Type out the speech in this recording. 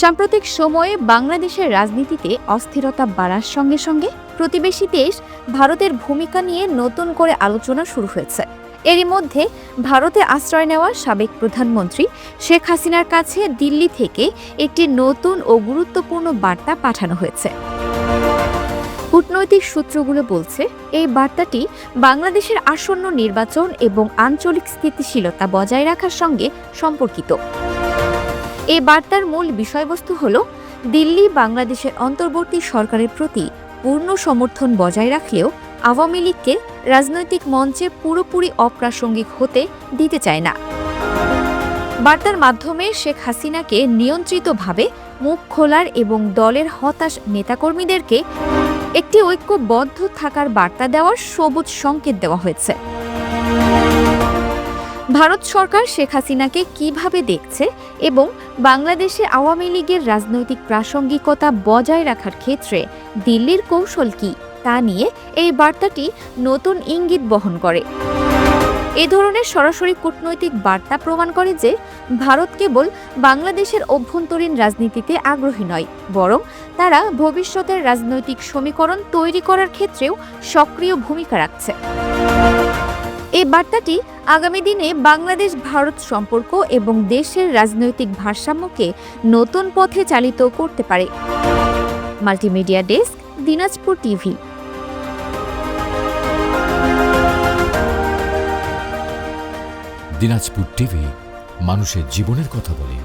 সাম্প্রতিক সময়ে বাংলাদেশের রাজনীতিতে অস্থিরতা বাড়ার সঙ্গে সঙ্গে প্রতিবেশী দেশ ভারতের ভূমিকা নিয়ে নতুন করে আলোচনা শুরু হয়েছে। এরই মধ্যে ভারতে আশ্রয় নেওয়া সাবেক প্রধানমন্ত্রী শেখ হাসিনার কাছে দিল্লি থেকে একটি নতুন ও গুরুত্বপূর্ণ বার্তা পাঠানো হয়েছে। কূটনৈতিক সূত্রগুলো বলছে, এই বার্তাটি বাংলাদেশের আসন্ন নির্বাচন এবং আঞ্চলিক স্থিতিশীলতা বজায় রাখার সঙ্গে সম্পর্কিত। এই বার্তার মূল বিষয়বস্তু হল, দিল্লি বাংলাদেশের অন্তর্বর্তী সরকারের প্রতি পূর্ণ সমর্থন বজায় রাখলেও আওয়ামী লীগকে রাজনৈতিক মঞ্চে পুরোপুরি অপ্রাসঙ্গিক হতে দিতে চায় না। বার্তার মাধ্যমে শেখ হাসিনাকে নিয়ন্ত্রিতভাবে মুখ খোলার এবং দলের হতাশ নেতাকর্মীদেরকে একটি ঐক্যবদ্ধ থাকার বার্তা দেওয়ার সবুজ সংকেত দেওয়া হয়েছে। ভারত সরকার শেখ হাসিনাকে কীভাবে দেখছে এবং বাংলাদেশে আওয়ামী লীগের রাজনৈতিক প্রাসঙ্গিকতা বজায় রাখার ক্ষেত্রে দিল্লির কৌশল কি তা নিয়ে এই বার্তাটি নতুন ইঙ্গিত বহন করে। এ ধরনের সরাসরি কূটনৈতিক বার্তা প্রমাণ করে যে ভারত কেবল বাংলাদেশের অভ্যন্তরীণ রাজনীতিতে আগ্রহী নয়, বরং তারা ভবিষ্যতের রাজনৈতিক সমীকরণ তৈরি করার ক্ষেত্রেও সক্রিয় ভূমিকা রাখছে। এই বার্তাটি আগামী দিনে বাংলাদেশ, ভারত সম্পর্ক এবং দেশের রাজনৈতিক ভারসাম্যকে নতুন পথে চালিত করতে পারে। Multimedia desk, Dinajpur TV. Dinajpur TV, মানুষের জীবনের কথা বলে।